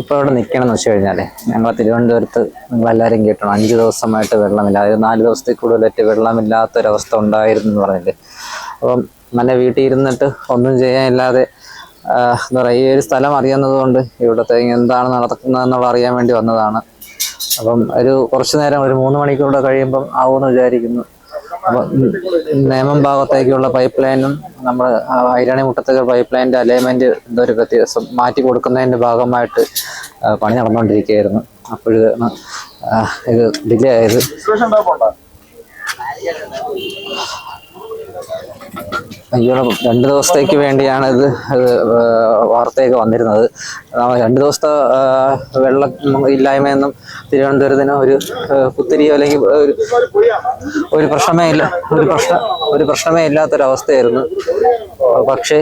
ഇപ്പോൾ ഇവിടെ നിൽക്കണമെന്ന് വെച്ച് കഴിഞ്ഞാൽ ഞങ്ങൾ തിരുവനന്തപുരത്ത് എല്ലാവരും കേട്ടണം? അഞ്ച് ദിവസമായിട്ട് വെള്ളമില്ല. അതായത് നാല് ദിവസത്തിൽ കൂടുതലായിട്ട് വെള്ളമില്ലാത്തൊരവസ്ഥ ഉണ്ടായിരുന്നു എന്ന് പറഞ്ഞിട്ട് അപ്പം നല്ല വീട്ടിൽ ഇരുന്നിട്ട് ഒന്നും ചെയ്യാനില്ലാതെ എന്താ പറയുക ഈ ഒരു സ്ഥലം അറിയുന്നത് കൊണ്ട് ഇവിടുത്തെ എന്താണ് നടക്കുന്നതെന്നുള്ള അറിയാൻ വേണ്ടി വന്നതാണ്. അപ്പം ഒരു കുറച്ച് നേരം ഒരു മൂന്ന് മണിക്കൂറുടെ കഴിയുമ്പം ആവുമെന്ന് വിചാരിക്കുന്നു. അപ്പം നേമം ഭാഗത്തേക്കുള്ള പൈപ്പ് ലൈനും നമ്മൾ ഐരാണി മുട്ടത്തേക്ക് പൈപ്പ് ലൈനിന്റെ അലൈൻമെന്റ് എന്തോ ഒരു വ്യത്യാസം മാറ്റി കൊടുക്കുന്നതിന്റെ ഭാഗമായിട്ട് പണി നടന്നുകൊണ്ടിരിക്കുകയായിരുന്നു. അപ്പോഴാണ് ഇത് ഡിലേ ആയത് അയ്യോ രണ്ട് ദിവസത്തേക്ക് വേണ്ടിയാണ് ഇത് വാർത്തയൊക്കെ വന്നിരുന്നത്. രണ്ട് ദിവസത്തെ വെള്ളം ഇല്ലായ്മയെന്നും തിരുവനന്തപുരത്തിന് ഒരു കുത്തിരിയോ അല്ലെങ്കിൽ ഒരു ഒരു പ്രശ്നമേ ഇല്ല ഒരു പ്രശ്ന ഒരു പ്രശ്നമേ ഇല്ലാത്തൊരവസ്ഥയായിരുന്നു. പക്ഷേ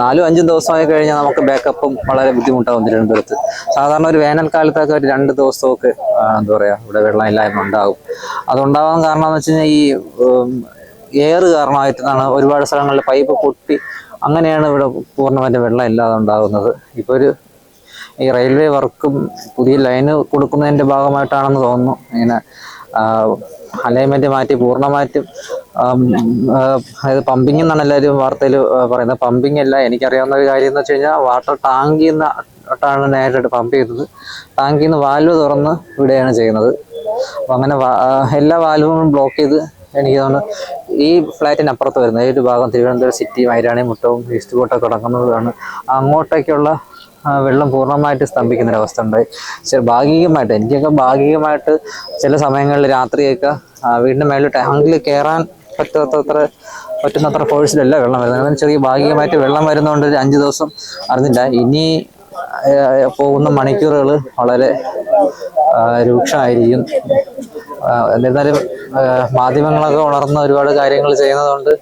നാലും അഞ്ചും ദിവസമായി കഴിഞ്ഞാൽ നമുക്ക് ബാക്കപ്പും വളരെ ബുദ്ധിമുട്ടാവും തിരുവനന്തപുരത്ത്. സാധാരണ ഒരു വേനൽക്കാലത്തൊക്കെ ഒരു രണ്ട് ദിവസമൊക്കെ എന്താ പറയുക ഇവിടെ വെള്ളം ഇല്ലായ്മ ഉണ്ടാകും. അതുണ്ടാവാൻ കാരണം എന്ന് വെച്ച് കഴിഞ്ഞാൽ ഈ എയർ കാരണമായിട്ടാണ് ഒരുപാട് സ്ഥലങ്ങളിൽ പൈപ്പ് പൊട്ടി അങ്ങനെയാണ് ഇവിടെ പൂർണമായിട്ട് വെള്ളം ഇല്ലാതെ ഉണ്ടാകുന്നത്. ഇപ്പോൾ ഒരു ഈ റെയിൽവേ വർക്കും പുതിയ ലൈന് കൊടുക്കുന്നതിന്റെ ഭാഗമായിട്ടാണെന്ന് തോന്നുന്നു. ഇങ്ങനെ അലൈൻമെന്റ് മാറ്റി പൂർണമായിട്ടും അതായത് പമ്പിംഗ് എന്നാണ് എല്ലാവരും വാർത്തയിൽ പറയുന്നത്. പമ്പിംഗ് അല്ല എനിക്കറിയാവുന്ന ഒരു കാര്യം എന്ന് വെച്ച് കഴിഞ്ഞാൽ വാട്ടർ ടാങ്കിൽ നിന്നാണ് നേരിട്ട് പമ്പ് ചെയ്തത്. ടാങ്കിൽ നിന്ന് വാൽവ് തുറന്ന് ഇവിടെയാണ് ചെയ്യുന്നത്. അപ്പം അങ്ങനെ എല്ലാ വാൽവും ബ്ലോക്ക് ചെയ്ത് എനിക്ക് തോന്നുന്നു ഈ ഫ്ലാറ്റിന് അപ്പുറത്ത് വരുന്നത് ഈ ഒരു ഭാഗം തിരുവനന്തപുരം സിറ്റി മൈരാണി മുട്ടവും ഈസ്റ്റ് കോട്ടൊക്കെ തുടങ്ങുന്നതാണ് അങ്ങോട്ടേക്കുള്ള വെള്ളം പൂർണമായിട്ട് സ്തംഭിക്കുന്നൊരവസ്ഥ ഉണ്ടായി. പക്ഷേ ഭാഗികമായിട്ട് എനിക്കൊക്കെ ഭാഗികമായിട്ട് ചില സമയങ്ങളിൽ രാത്രിയൊക്കെ വീടിന്റെ മേളിൽ ടാങ്കിൽ കയറാൻ പറ്റാത്തത്ര പറ്റുന്നത്ര ഫോഴ്സിലല്ല വെള്ളം വരുന്നത്. അങ്ങനെ ചെറിയ ഭാഗികമായിട്ട് വെള്ളം വരുന്നതുകൊണ്ട് ഒരു അഞ്ച് ദിവസം അറിഞ്ഞില്ല. ഇനി പോകുന്ന മണിക്കൂറുകൾ വളരെ രൂക്ഷമായിരിക്കും. എന്നിരുന്നാലും മാധ്യമങ്ങളൊക്കെ ഉണർന്ന് ഒരുപാട് കാര്യങ്ങൾ ചെയ്യുന്നതുകൊണ്ട്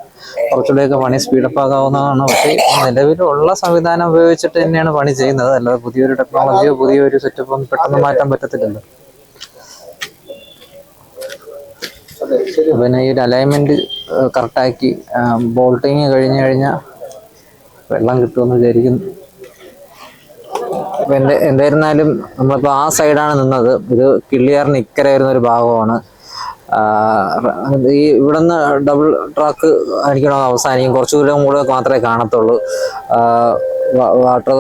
കുറച്ചുകൂടെയൊക്കെ പണി സ്പീഡപ്പ് ആകാവുന്നതാണ് പക്ഷേ നിലവിലുള്ള സംവിധാനം ഉപയോഗിച്ചിട്ട് തന്നെയാണ് പണി ചെയ്യുന്നത്. അല്ലാതെ പുതിയൊരു ടെക്നോളജിയോ പുതിയൊരു സെറ്റപ്പ് പെട്ടെന്ന് മാറ്റാൻ പറ്റത്തില്ലല്ലോ. പിന്നെ ഈ ഒരു അലൈൻമെന്റ് കറക്റ്റാക്കി ബോൾട്ടിങ് കഴിഞ്ഞു കഴിഞ്ഞാൽ വെള്ളം കിട്ടുമെന്ന് വിചാരിക്കുന്നു. എന്തായിരുന്നാലും നമ്മളിപ്പോൾ ആ സൈഡാണ് നിന്നത്. ഇത് കിള്ളിയാറിന് ഇക്കരെ വരുന്ന ഒരു ഭാഗമാണ്. ഈ ഇവിടുന്ന് ഡബിൾ ട്രാക്ക് ആയിരിക്കണം അവസാനിക്കും. കുറച്ച് ദൂരം കൂടെ മാത്രമേ കാണത്തുള്ളൂ. വാട്ടർ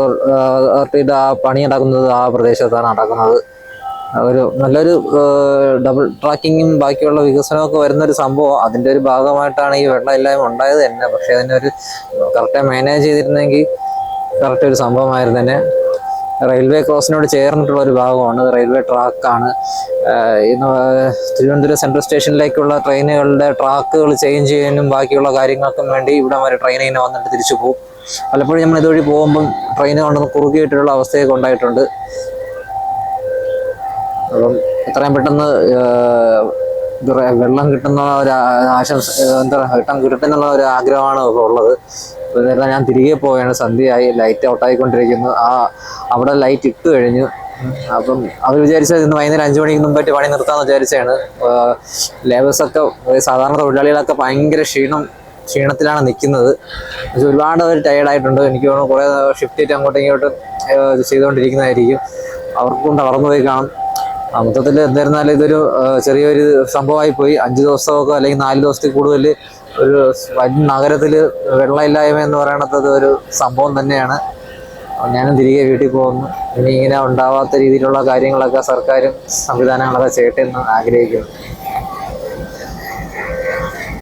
അതോറിറ്റിയുടെ ആ പണി നടക്കുന്നത് ആ പ്രദേശത്താണ് നടക്കുന്നത്. ഒരു നല്ലൊരു ഡബിൾ ട്രാക്കിങ്ങും ബാക്കിയുള്ള വികസനമൊക്കെ വരുന്ന ഒരു സംഭവം. അതിന്റെ ഒരു ഭാഗമായിട്ടാണ് ഈ വെള്ളമില്ലായ്മ ഉണ്ടായത് തന്നെ. പക്ഷേ അതിനൊരു കറക്റ്റായി മാനേജ് ചെയ്തിരുന്നെങ്കിൽ കറക്റ്റ് ഒരു സംഭവമായിരുന്നു തന്നെ. റെയിൽവേ ക്രോസിനോട് ചേർന്നിട്ടുള്ള ഒരു ഭാഗമാണ്. റെയിൽവേ ട്രാക്കാണ്. തിരുവനന്തപുരം സെൻട്രൽ സ്റ്റേഷനിലേക്കുള്ള ട്രെയിനുകളുടെ ട്രാക്കുകൾ ചേഞ്ച് ചെയ്യാനും ബാക്കിയുള്ള കാര്യങ്ങൾക്കും വേണ്ടി ഇവിടെ വരെ ട്രെയിൻ ഇങ്ങനെ വന്നിട്ട് തിരിച്ചു പോകും. പലപ്പോഴും നമ്മൾ ഇതുവഴി പോകുമ്പം ട്രെയിന് കൊണ്ടൊന്ന് കുറുകിയിട്ടുള്ള അവസ്ഥയൊക്കെ ഉണ്ടായിട്ടുണ്ട്. അപ്പം എത്രയും പെട്ടെന്ന് വെള്ളം കിട്ടുന്ന ഒരു ആശംസ എന്താ വെള്ളം കിട്ടുന്നുള്ള ഒരു ആഗ്രഹമാണ് ഉള്ളത്. ഇതെല്ലാം ഞാൻ തിരികെ പോവുകയാണ്. സന്ധ്യയായി ലൈറ്റ് ഔട്ടായിക്കൊണ്ടിരിക്കുന്നു ആ അവിടെ ലൈറ്റ് ഇട്ട് കഴിഞ്ഞു. അപ്പം അവർ വിചാരിച്ചത് ഇന്ന് വൈകുന്നേരം അഞ്ചു മണിക്ക് മുമ്പായിട്ട് പണി നിർത്താന്ന് വിചാരിച്ചാണ് ലേബേഴ്സൊക്കെ സാധാരണ തൊഴിലാളികളൊക്കെ ഭയങ്കര ക്ഷീണം ക്ഷീണത്തിലാണ് നിൽക്കുന്നത്. ഒരുപാട് അവർ ടയേർഡായിട്ടുണ്ട് എനിക്ക് തോന്നുന്നു കുറേ ഷിഫ്റ്റ് ചെയ്ത് അങ്ങോട്ടും ഇങ്ങോട്ടും ചെയ്തുകൊണ്ടിരിക്കുന്നതായിരിക്കും. അവർക്കും തളർന്നു പോയി കാണും. മൊത്തത്തിൽ എന്തായിരുന്നാലും ഇതൊരു ചെറിയൊരു സംഭവമായി പോയി. അഞ്ച് ദിവസമൊക്കെ അല്ലെങ്കിൽ നാല് ദിവസത്തിൽ കൂടുതൽ ഒരു വൻ നഗരത്തിൽ വെള്ളമില്ലായ്മ എന്ന് പറയുന്നത് ഒരു സംഭവം തന്നെയാണ്. ഞാനും തിരികെ വീട്ടിൽ പോകുന്നു. ഇനി ഇങ്ങനെ ഉണ്ടാവാത്ത രീതിയിലുള്ള കാര്യങ്ങളൊക്കെ സർക്കാരും സംവിധാനങ്ങളൊക്കെ ചെയ്യട്ടെ എന്ന് ആഗ്രഹിക്കുന്നു.